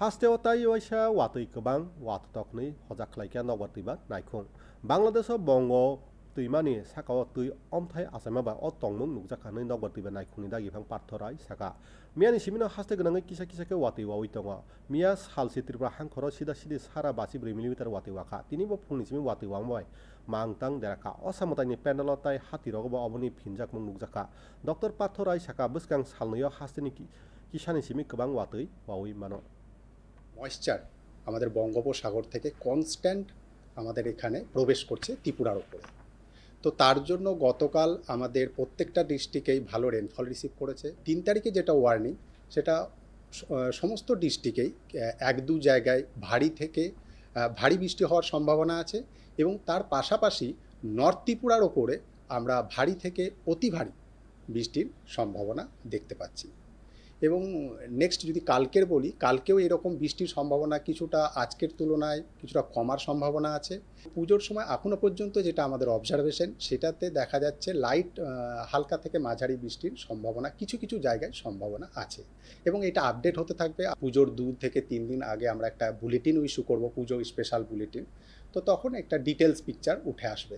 হাস্তেও তাই ওইসা ওয়াতই কবাং ওয়াত তকনি হজাকলাইকা নগর তৈবা নাইখং বাংলাদেশ বঙ্গ তৈমানি সাকাও তুই অমথাই আসামাবা অ তংমং নুকজাখানি নগর তৈবা নাইখংনি দাগি ফাং পার্থরাই সাকা মিয়ানি সিমিনো হাস্তে গনাঙ্গি কিসা কিসাকে ওয়াতই ওয়াই তঙ মিয়া হালসি ত্রিপুরা হাংখর সিদা সিদি সারা বাসি ব্রি মিলিমিটার ওয়াতই ওয়াকা তিনি ব ফুংনি সিমি ওয়াতই ওয়াংবাই মাংতাং দেরাকা অসামতাইনি প্যান্ডেল তাই হাতিরগবা অবনি ফিনজাক মুং নুকজাকা ডক্টর পার্থরাই সাকা বসকাং সালনিয় হাস্তেনি কিসানি সিমি কবাং ওয়াতই ওয়াউই মানো ময়েশ্চার আমাদের বঙ্গোপসাগর থেকে কনস্ট্যান্ট আমাদের এখানে প্রবেশ করছে ত্রিপুরার ওপরে তো তার জন্য গতকাল আমাদের প্রত্যেকটা ডিস্ট্রিক্টেই ভালো রেনফল রিসিভ করেছে। তিন তারিখে যেটা ওয়ার্নিং সেটা সমস্ত ডিস্ট্রিক্টেই এক দু জায়গায় ভারী থেকে ভারী বৃষ্টি হওয়ার সম্ভাবনা আছে এবং তার পাশাপাশি নর্থ ত্রিপুরার ওপরে আমরা ভারী থেকে অতি ভারী বৃষ্টির সম্ভাবনা দেখতে পাচ্ছি। এবং নেক্সট যদি কালকের বলি, কালকেও এরকম বৃষ্টির সম্ভাবনা কিছুটা আজকের তুলনায় কিছুটা কমার সম্ভাবনা আছে। পুজোর সময় এখনও পর্যন্ত যেটা আমাদের অবজারভেশন সেটাতে দেখা যাচ্ছে লাইট হালকা থেকে মাঝারি বৃষ্টির সম্ভাবনা, কিছু কিছু জায়গায় সম্ভাবনা আছে। এবং এটা আপডেট হতে থাকবে। পুজোর দু থেকে তিন দিন আগে আমরা একটা বুলেটিন ইস্যু করব, পুজো স্পেশাল বুলেটিন তো তখন একটা ডিটেলস পিকচার উঠে আসবে।